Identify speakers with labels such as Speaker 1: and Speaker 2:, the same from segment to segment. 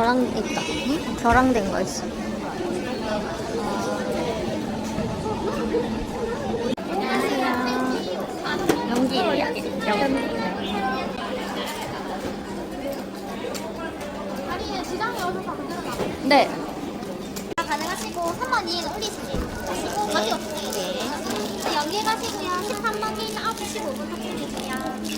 Speaker 1: 결항 있다. 응? 결항된 거 있어. 안녕하세요. 연기예요. 연기.
Speaker 2: 아니 지장이 어서 가면
Speaker 1: 네.
Speaker 2: 가능하시고 한 번 이행 올리시지 마시고 가지 없으세요 연계 가시고요 13번 인 9시 15분 확인이고요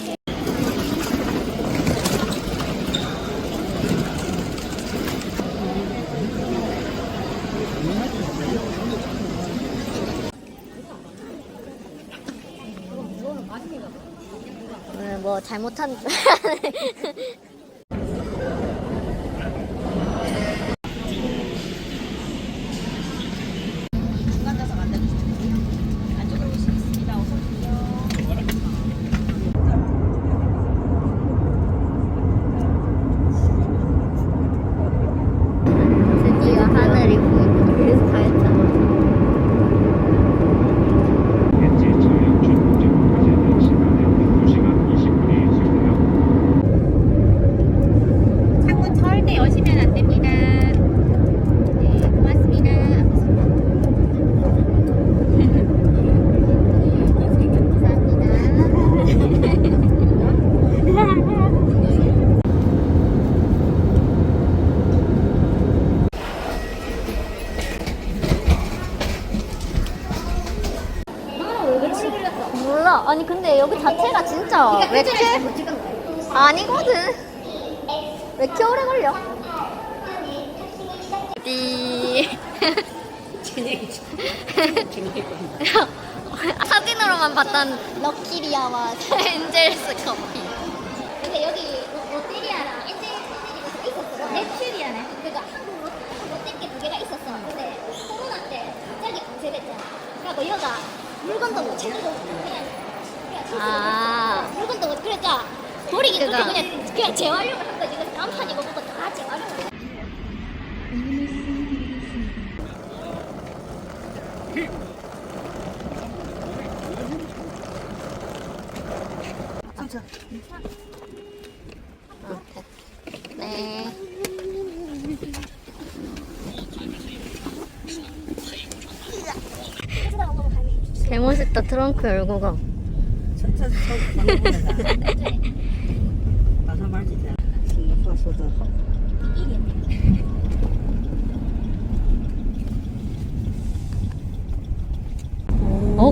Speaker 1: 오늘 뭐 잘못한 드 디어 하늘이 보인다. 그래서 다 했잖아.
Speaker 3: 현재 저녁 중국제국까지는 시간에 2시간 20분이 소요되어
Speaker 2: 창문 절대 여시면 안 됩니다 네 고맙습니다
Speaker 1: 몰라. 아니 근데 여기 진짜 왜 이렇게 아니거든. 왜 이렇게 오래 걸려? 띠. 사진으로만 봤던 럭키리아와 엔젤스 커피.
Speaker 2: 근데 여기 롯- 롯데리아랑 엔젤 커피가 있었어 넷츄리아네 그러니까 한국 롯- 롯데게 두 개가 있었어 근데 코로나 때 갑자기 강세됐잖아 그래갖고 여가 물건도 못 찾고 그냥 그냥
Speaker 1: 아.
Speaker 2: 물건도 못 그러니까 버리기 그냥. 그냥 그냥 재활용을 한 거지 그래서 간판이고 뭐고 다 재활용을 해.
Speaker 1: 네. 개멋있다 트렁크 열고 가.
Speaker 4: 천천히 서 가서 말지자. 싱가포르도
Speaker 1: 어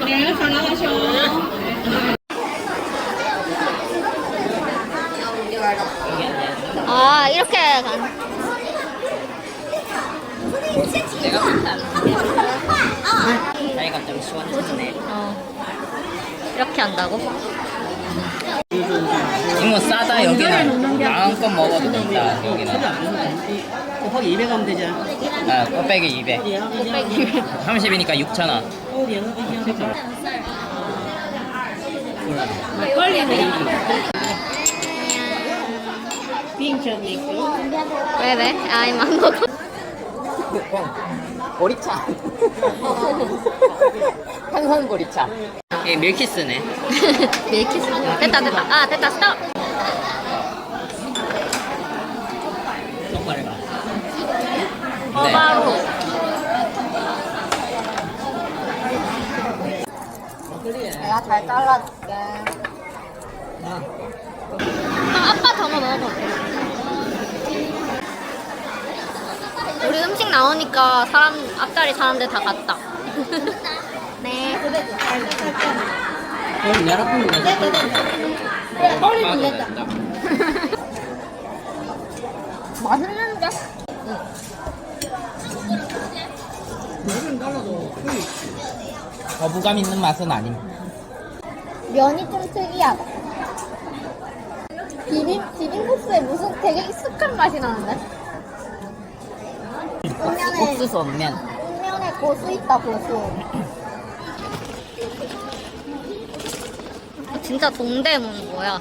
Speaker 4: 네,
Speaker 2: 전화하셔.
Speaker 1: 아, 이렇게 간.
Speaker 4: 내가 다이가 좀 시원해졌네.
Speaker 1: 어. 이렇게 한다고?
Speaker 5: 이거 싸다 여기는 마음껏 먹어도 된다 여기는.
Speaker 4: 곱하기 200 하면 되잖아.
Speaker 5: 아 곱빼기 200
Speaker 1: 곱빼기.
Speaker 5: 30이니까 6,000원
Speaker 1: 왜 왜? 아이만 먹어.
Speaker 5: 보리차 탄산 보리차 이 밀키스네
Speaker 1: 밀키스. 됐다 됐다. 아 됐다 스톱.
Speaker 5: 똑바로 봐
Speaker 1: 어
Speaker 5: 네.
Speaker 1: 바로. 내가 잘 잘라줄게. 아, 아빠 저거 먹어. 우리 음식 나오니까 사람 앞자리 사람들 다 갔다. 네.
Speaker 4: 그럼 내가 보는 거야.
Speaker 5: 빨리 놀랬다
Speaker 1: 맛있는데?
Speaker 5: 거부감 있는 맛은 아님
Speaker 1: 면이 좀 특이하다. 비빔 비빔국수에 무슨 되게 익숙한 맛이 나는데. 옥면에
Speaker 5: 옥수수 없면
Speaker 1: 옥면에 고수 있다 고수. 진짜 동대문 뭐야?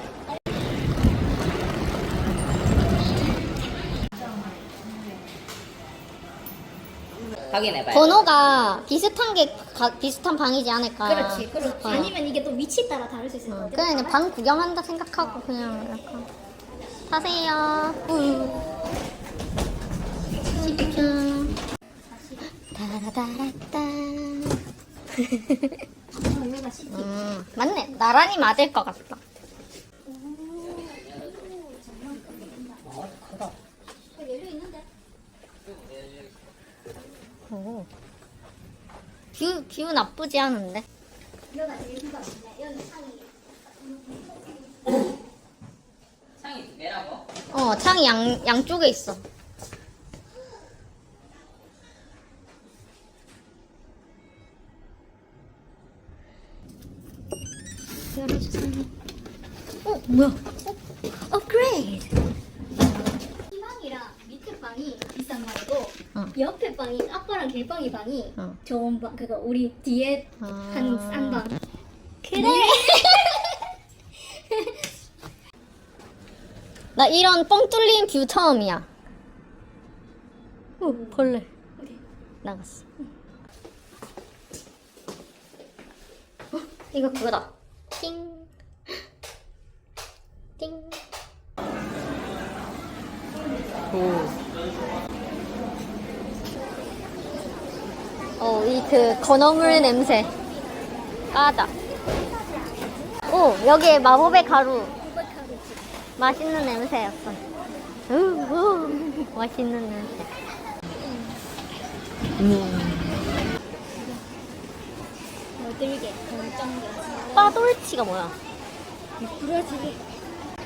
Speaker 5: 확인해봐요.
Speaker 1: 번호가 비슷한 게 가- 비슷한 방이지 않을까.
Speaker 2: 그렇지, 그렇지.
Speaker 1: 싶어요.
Speaker 2: 아니면 이게 또 위치 따라 다를 수 있을 것
Speaker 1: 어,
Speaker 2: 같아.
Speaker 1: 그냥, 그냥 방 구경한다 생각하고 그냥 약간 타세요.
Speaker 2: 여기가 시티.
Speaker 1: 음, 맞네. 나란히 맞을 것 같다.
Speaker 2: 열려 있는데.
Speaker 1: 오. 뷰, 뷰 나쁘지 않은데?
Speaker 2: 여기가 제일 뷰가 좋네. 여기 상이.
Speaker 5: 창이 두 개라고?
Speaker 1: 어, 창이 양, 양쪽에 있어. 어, 뭐야? 어, 업그레이드!
Speaker 2: 이 방이랑 밑에 방이 비싼 방이고
Speaker 1: 어.
Speaker 2: 옆에 방이 아빠랑 길방이 방이
Speaker 1: 어.
Speaker 2: 좋은 방. 그거 우리 뒤에
Speaker 1: 아.
Speaker 2: 한싼 방.
Speaker 1: 그래. 나 이런 뻥 뚫린 뷰 처음이야. 오, 벌레. 나갔어. 어, 이거 그거다. 띵. 띵. 어, 이 그 건어물 냄새. 까다. 오, 여기에 마법의 가루. 맛있는 냄새였어. 우, 우, 맛있는 냄새.
Speaker 2: 결정돼.
Speaker 1: 빠돌치가 뭐야?
Speaker 2: 부러지게.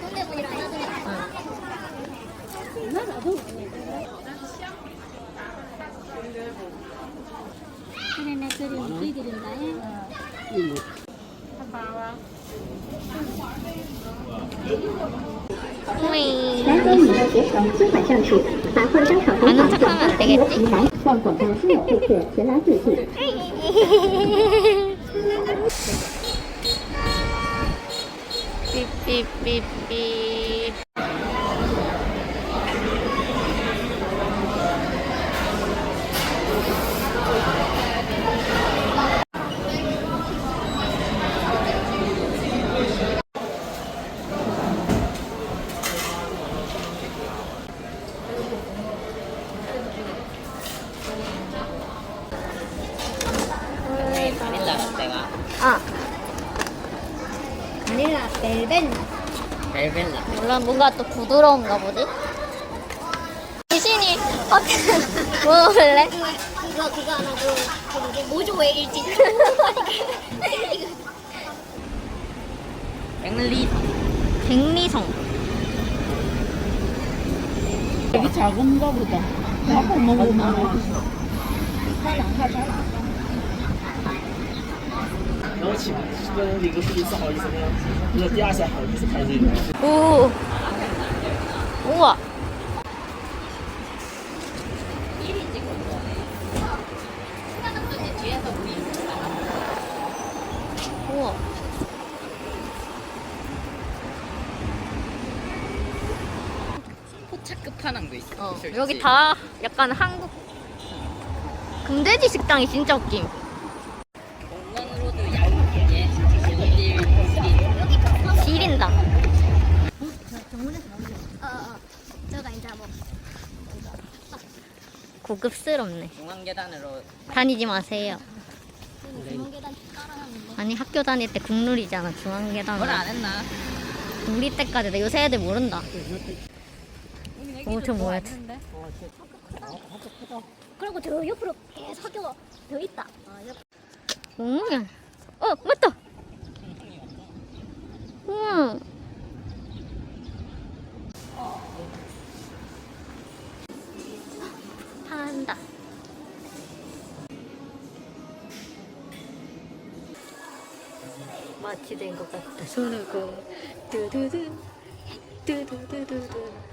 Speaker 2: 동대문이랑 하나 그래 그림
Speaker 6: 그리드린다 봐봐
Speaker 1: 안는 척하면 되겠지? 삐삐삐삐 뭔가 또 부드러운가 보지? 귀신이 어떻게 먹을래?
Speaker 2: 뭐 그거 그거 하고 그 뭐지? 모조 왜 일지?
Speaker 5: 백리
Speaker 1: 백리성
Speaker 4: 여기 작은가 보다 나고 먹으면
Speaker 1: 오 우와. 우와.
Speaker 5: 포차 끝판왕도 있어.
Speaker 1: 어. 여기 다 약간 한국 금돼지 식당이 진짜 웃김. 고급스럽네.
Speaker 5: 중앙 계단으로
Speaker 1: 다니지 마세요.
Speaker 2: 중앙계단
Speaker 1: 아니 학교 다닐 때 국룰이잖아 중앙계단.
Speaker 5: 뭘 안 했나?
Speaker 1: 우리 때까지 나 요새 애들 모른다. 오, 저 뭐야?
Speaker 2: 그리고 저 옆으로 계속 학교가 더 있다 어, 옆.
Speaker 1: 오, 어 맞다. 우와. 한다. 마치 된 것 같다. 고 두두두. 뚜두두두 두.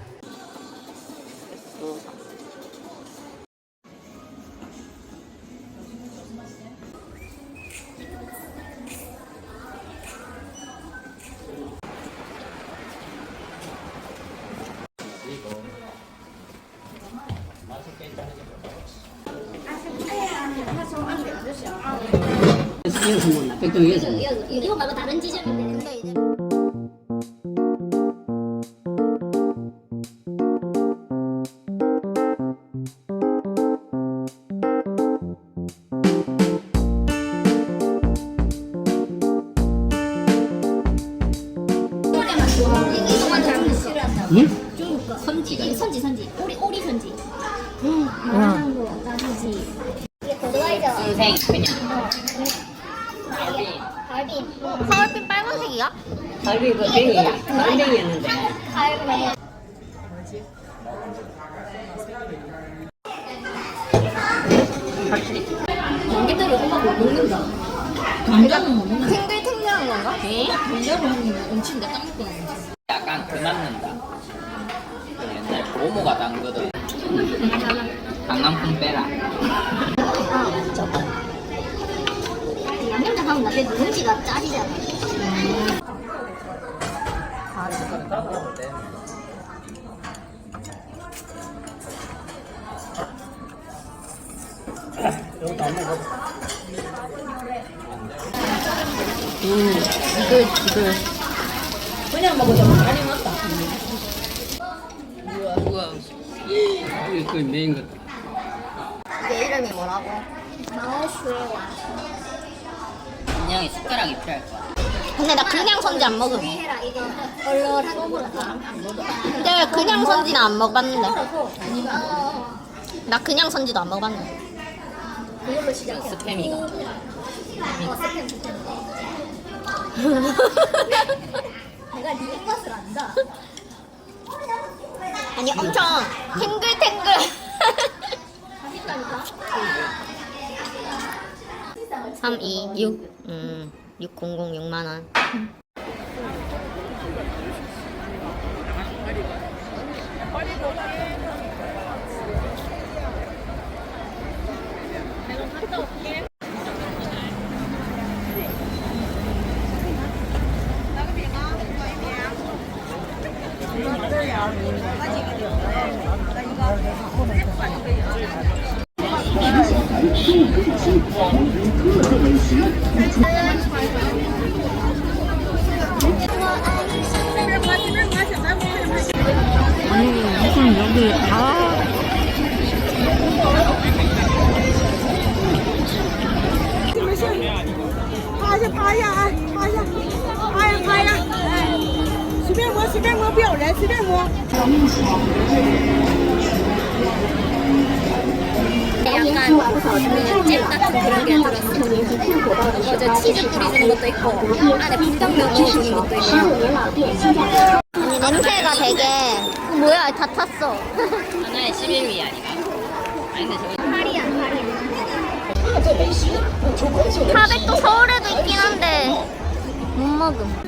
Speaker 2: 이거, 이거 말고 다른 지점인데 근데 이제 이거만 잘못 싫어한다. 중국 거. 선지. 선지 선지. 오리 오리 선지. 음. 나지지. 이게 고등어이죠.
Speaker 5: 선생 그냥
Speaker 1: 서울빛 빨간색이야?
Speaker 5: 갈비 그 뱅이 갈비였는데.
Speaker 2: 갈비.
Speaker 5: 관계대로 엄마 못 먹는다.
Speaker 4: 감자는 못 먹는
Speaker 1: 탱글탱글한 건가?
Speaker 4: 감자로 하면 음치인데 딱 먹고 나는
Speaker 5: 약간 그 맞는다. 그 옛날 고모가 담그던 강남풍 빼라
Speaker 2: 양념장 하면 나중에 누룽지가 짜지잖아.
Speaker 1: 이글 이글.
Speaker 4: 그냥 먹어도 많이 맞다
Speaker 5: 우와 이거 거의 메인 것
Speaker 1: 이게 이름이 뭐라고?
Speaker 2: 마오슈에와.
Speaker 5: 인형이 숟가락이 필요할 거야
Speaker 1: 근데 나 그냥 선지 안 먹음.
Speaker 2: 해라 이거 얼얼한 먹어.
Speaker 1: 근데 왜 그냥 선지는 안 먹어봤는데?
Speaker 2: 어,
Speaker 1: 나 그냥 선지도 안 먹어봤는데.
Speaker 2: 그걸로 시작해.
Speaker 5: 스팸이가
Speaker 2: 어, 스팸 스팸. 내가 네 입맛을 안다.
Speaker 1: 아니 엄청 탱글탱글.
Speaker 2: 맛있다니까.
Speaker 1: 3, 2, 6. 음, 600, 6만 원. 무슨 아니 냄새가 되게 어, 뭐야 다 탔어.
Speaker 5: 하나에 11위 아니가 아니 근데 저거
Speaker 2: 파리야 파리.
Speaker 1: 타백도 서울에도 있긴 한데 못 먹음.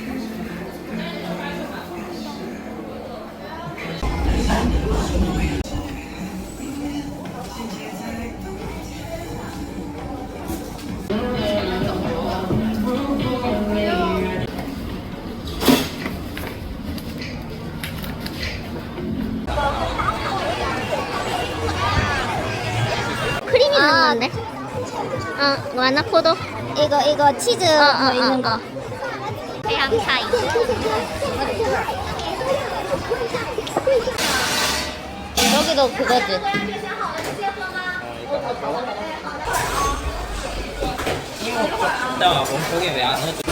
Speaker 1: 어, 와나포도?
Speaker 2: 이거 이거 치즈
Speaker 1: 어, 어,
Speaker 2: 뭐 있는
Speaker 1: 어,
Speaker 2: 거.
Speaker 1: 어. 태양 차이. 여기도 그거지.
Speaker 5: 나 몸속에 왜안 넣어줘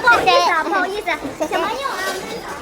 Speaker 2: 不好意思啊，不好意思，小小朋友啊。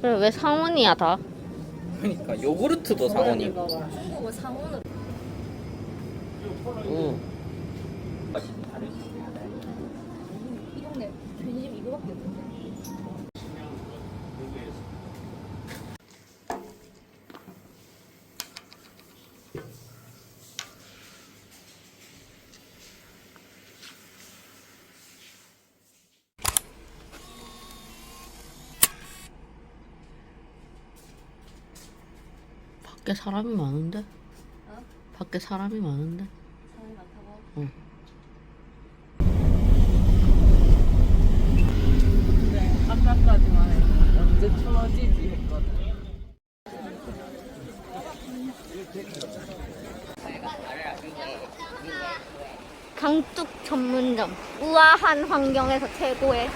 Speaker 1: 그래 왜 상원이야 다?
Speaker 5: 그러니까 요구르트도 상원이고.
Speaker 1: 뭐 상원은
Speaker 5: 오.
Speaker 1: 이 동네 편의점 이거밖에 없는데.
Speaker 7: 밖에 사람이 많은데? 밖에 사람이 많은데?
Speaker 1: 사람이 많다고?
Speaker 7: 응.
Speaker 4: 근데 아까까지만 해도 언제 추워지지 했거든.
Speaker 1: 강뚝 전문점. 우아한 환경에서 최고의.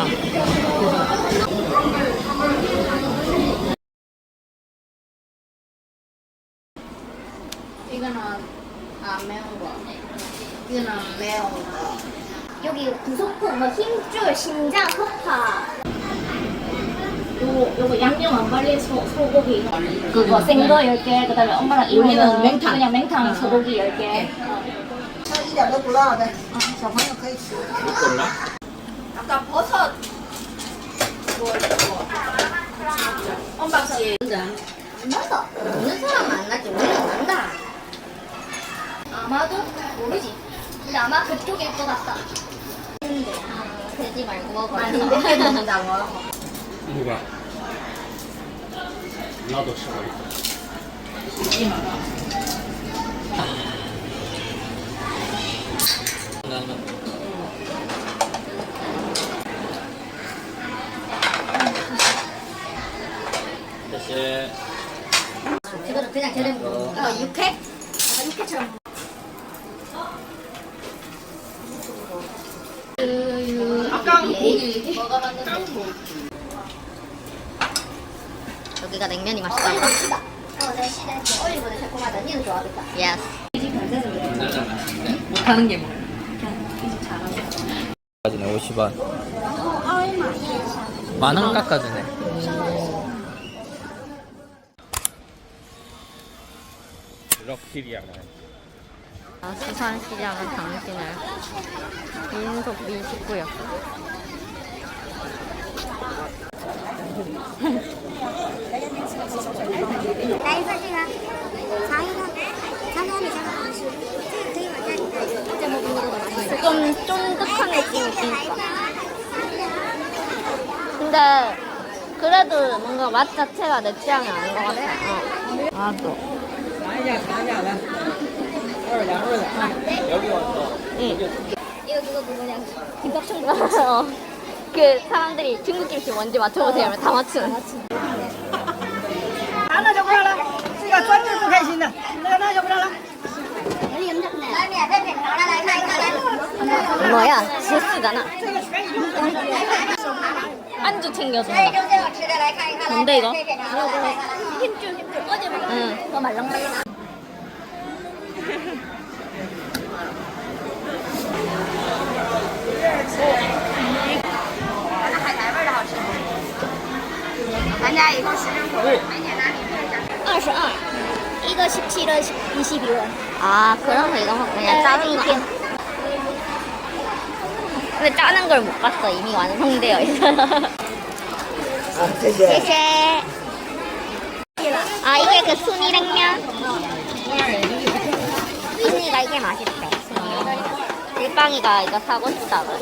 Speaker 1: 한 땀 한 땀.
Speaker 7: 이거는 안 매운 거. 이거는 매운 거.
Speaker 2: 여기 구속품, 뭐 힘줄, 심장, 소파. 요거 요거 양념 안 발린 소, 소고기 그거 생거 10개 그다음에 엄마랑
Speaker 7: 우리는
Speaker 2: 이모는
Speaker 7: 맹탕.
Speaker 2: 그냥 맹탕 소고기 10개
Speaker 8: 一点都不辣的，小朋友可以吃。
Speaker 5: 몰라?
Speaker 1: 아까 버섯.
Speaker 7: 엄박씨.
Speaker 2: 난다 먹는 사람 만나지. 우리는 난다 아마도 모르지. 근데 아마 그쪽일 것 같다. 근데. 아, 되지 말고 먹어.
Speaker 7: 먹는다고.
Speaker 3: 누가? 나도 싫어했다.
Speaker 5: 나는 대신
Speaker 2: 이거는 그냥 저렴 어 육회? 약간 육회처럼
Speaker 7: 아까 고기.
Speaker 2: 먹어봤는데
Speaker 1: 여기가 냉면이 맛있다고?
Speaker 2: 어 내가 시대 올리브는 새콤하다 니는 좋아하겠다
Speaker 1: 예스
Speaker 5: 나는 맛있네.
Speaker 7: 못하는 게 뭐.
Speaker 5: 깎아주네 50원. 만 원 깎아주네.
Speaker 3: 럭키리아가.
Speaker 1: 아, 수산시장은 당신을 민속 미식구역 좀 쫀득한 느낌이 있으니까 근데 그래도 뭔가 맛 자체가 내 취향이 아닌 것 같아 어. 나도
Speaker 5: 여기 왔어.
Speaker 1: 응.
Speaker 2: 이거 그거 그거냐 김밥 청
Speaker 1: 어. 그 사람들이 중국 김치 뭔지 맞춰보세요 하면 다 맞추는
Speaker 8: 拿那就不让了，这个专治不开心的，那个那就不让了。
Speaker 1: 뭐야 소스잖아 안주 챙겨준다 뭔데 이거?
Speaker 2: 힘줄 힘줄 어제 먹은
Speaker 1: 응.
Speaker 2: 거 말랑말랑 二十二，一个十七的一十比
Speaker 1: 원그 아 그래서 이거 먹 그냥 짜는 거 근데 짜는 걸 못 봤어 이미 완성되어 있어
Speaker 8: 谢谢。
Speaker 1: 谢谢아 이게 그 순이 냉면 순이가 이게 맛있대 순이 일빵이가 이거 사고 싶다 그래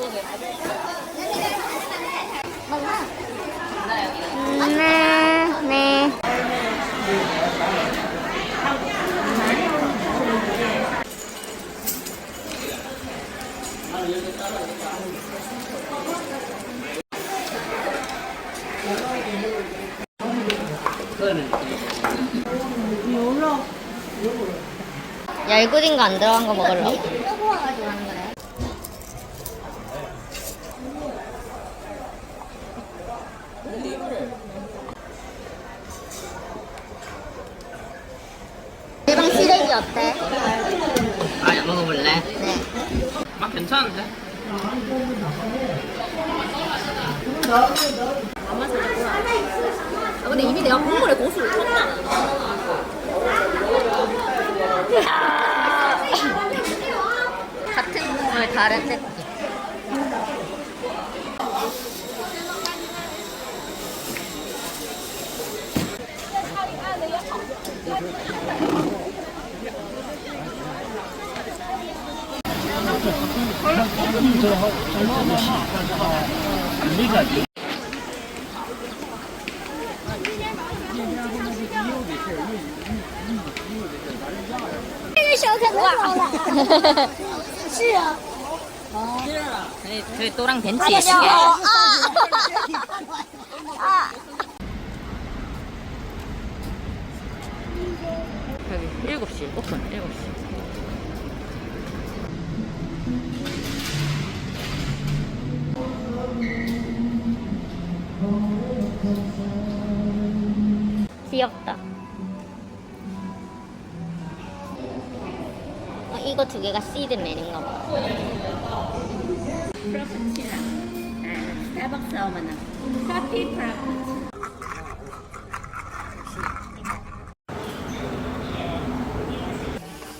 Speaker 1: 알고린 거 안 들어간 거 먹으려고.
Speaker 2: 대방
Speaker 1: 쓰레기 어때?
Speaker 5: 아야 먹어볼래?
Speaker 1: 네.
Speaker 5: 막 괜찮은데?
Speaker 1: 아, 근데 이미 내가 국물에 고수를 쳤다. 같은 국물 다른 색.
Speaker 5: 저희, 저희 또랑 벤치에 시계
Speaker 7: 여기 7시 오픈 7시.
Speaker 1: 귀엽다. 거 두 개가 시드맨인가 봐.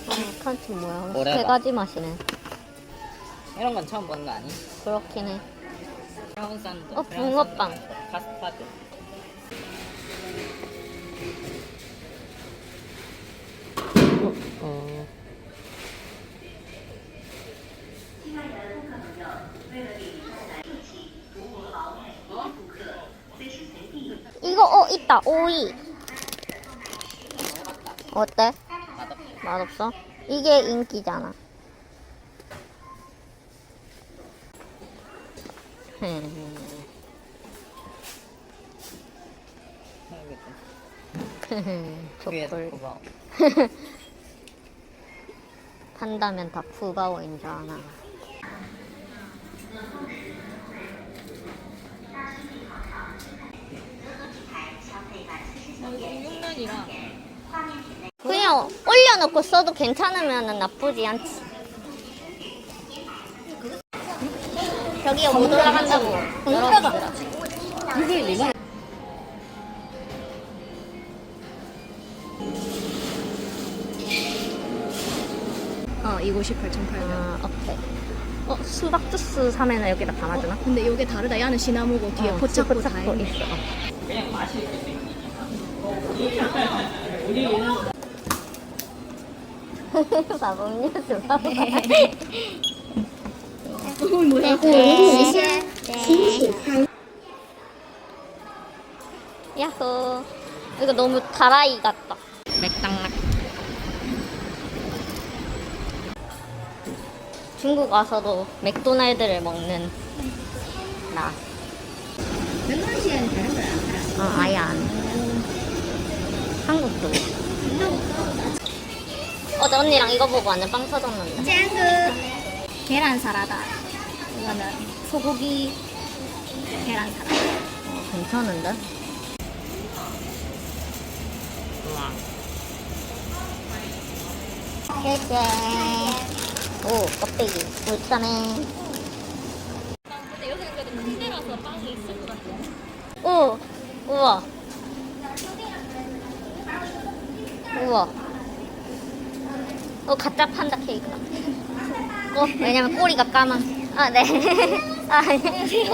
Speaker 1: 어, 칸치 뭐야?
Speaker 5: 오레가.
Speaker 1: 세 가지 맛이네.
Speaker 5: 이런 건 처음 보는 거 아니?
Speaker 1: 그렇긴 해.
Speaker 5: 브라운
Speaker 1: 어, 붕어빵.
Speaker 5: 카스타드
Speaker 1: 이거 어 있다 오이. 어때? 맛없어? 이게 인기잖아. 족불
Speaker 5: 그거
Speaker 1: 판다면 다 푸바오인 줄 아나. 그냥 올려놓고 써도 괜찮으면 나쁘지 않지. 저기에 못 올라간다고. 여러분들아.
Speaker 9: 어, 이곳이 8,800원.
Speaker 1: 아, 오케이. 어, 수박 주스 사면은 여기다 담아주나?
Speaker 9: 근데 이게 다르다. 야는 시나무고 뒤에
Speaker 1: 어,
Speaker 9: 포착고 다.
Speaker 1: 있어.
Speaker 5: 그냥 마실
Speaker 1: 음료수 봐봐. 네. 야호. 이거 너무 다라이 같다. 맥당락. 중국 와서도 맥도날드를 먹는 나.
Speaker 2: 백만시간이 다른 거야.
Speaker 1: 어, 아예 안. 한국도. 어제 언니랑 이거 보고 완전 빵 터졌는데.
Speaker 2: 짱구 계란 사라다. 이거는 소고기 계란 사라다.
Speaker 1: 어, 괜찮은데? 깨깨. 오, 껍데기. 울트라맨.
Speaker 2: 근데 여기는 그래도 큰 데라서 빵이 있을 것 같아.
Speaker 1: 오, 우와. 우와. 어, 가짜 판다 케이크. 어, 왜냐면 꼬리가 까만. 아, 네. 아, 안녕하세요.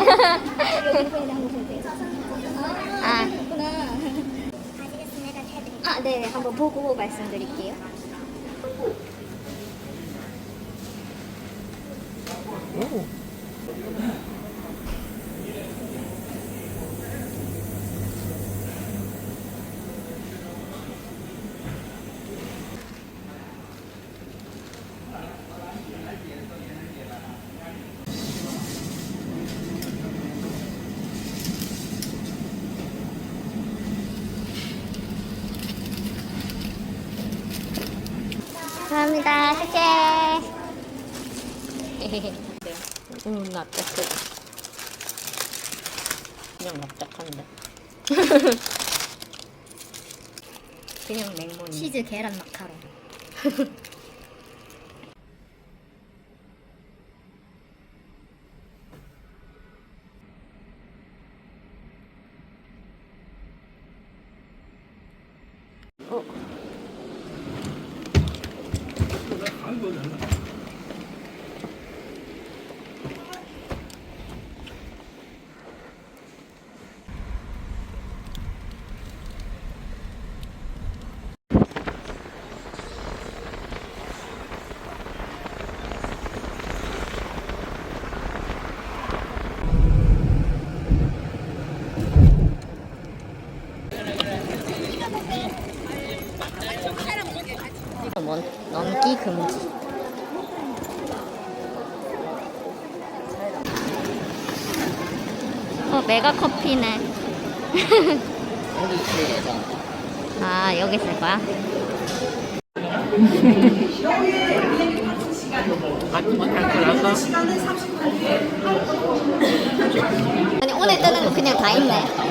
Speaker 1: 아, 아, 네. 한번 보고 말씀드릴게요. 감사합니다. 쎄쎄.
Speaker 7: 음 납작해 그냥 납작한데
Speaker 1: 그냥 맹몬이.
Speaker 2: 치즈 계란 마카롱.
Speaker 1: 넘, 넘기 금지. 어, 메가 커피네.
Speaker 5: 여기 있을 예정.
Speaker 1: 아, 여기 있을 거야? 아니, 오늘 뜨는 거 그냥 다 있네.